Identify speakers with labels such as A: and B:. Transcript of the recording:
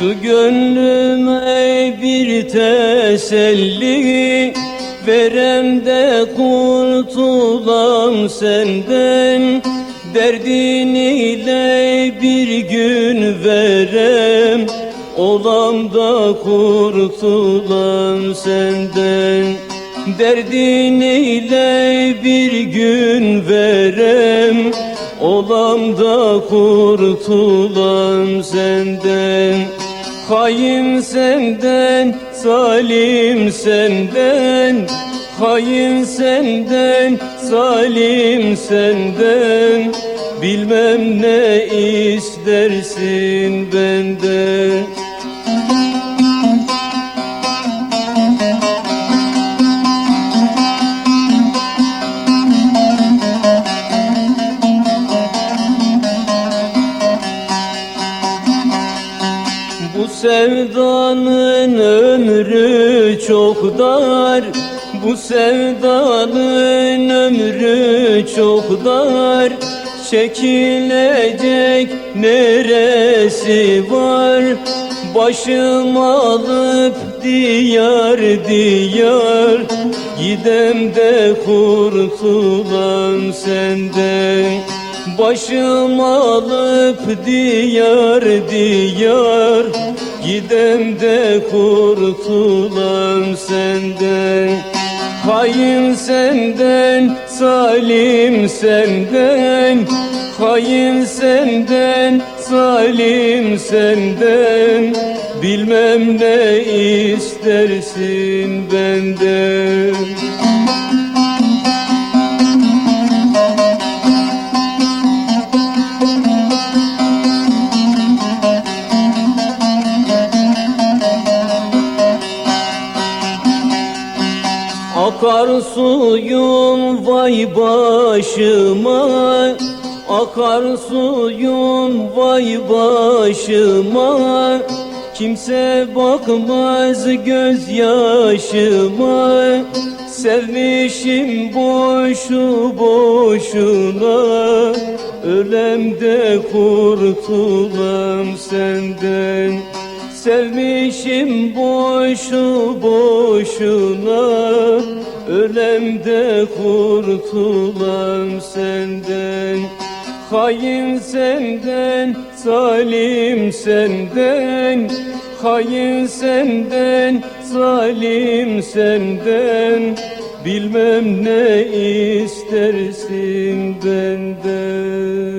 A: Şu gönlüme bir teselli Verem de kurtulam senden. Derdin ile bir gün verem Olam da kurtulam senden. Derdin ile bir gün verem Olam da kurtulam senden. Hain senden, zalim senden. Hain senden, zalim senden. Bilmem ne istersin benden sevdanın ömrü çok dar. Bu sevdanın ömrü çok dar. Çekilecek neresi var? Başım alıp diyar diyar. Gidem de kurtulam senden Başım alıp diyar diyar Gidem de kurtulam senden. Hain senden, zalim senden. Hain senden, zalim senden. Bilmem ne istersin benden Akar suyum vay başıma Akar suyum vay başıma. Kimse bakmaz gözyaşıma Sevmişim boşu boşuna. Ölem de kurtulam senden Sevmişim boşu boşuna Ölem de kurtulam senden. Hain senden, zalim senden. Hain senden, zalim senden. Bilmem ne istersin benden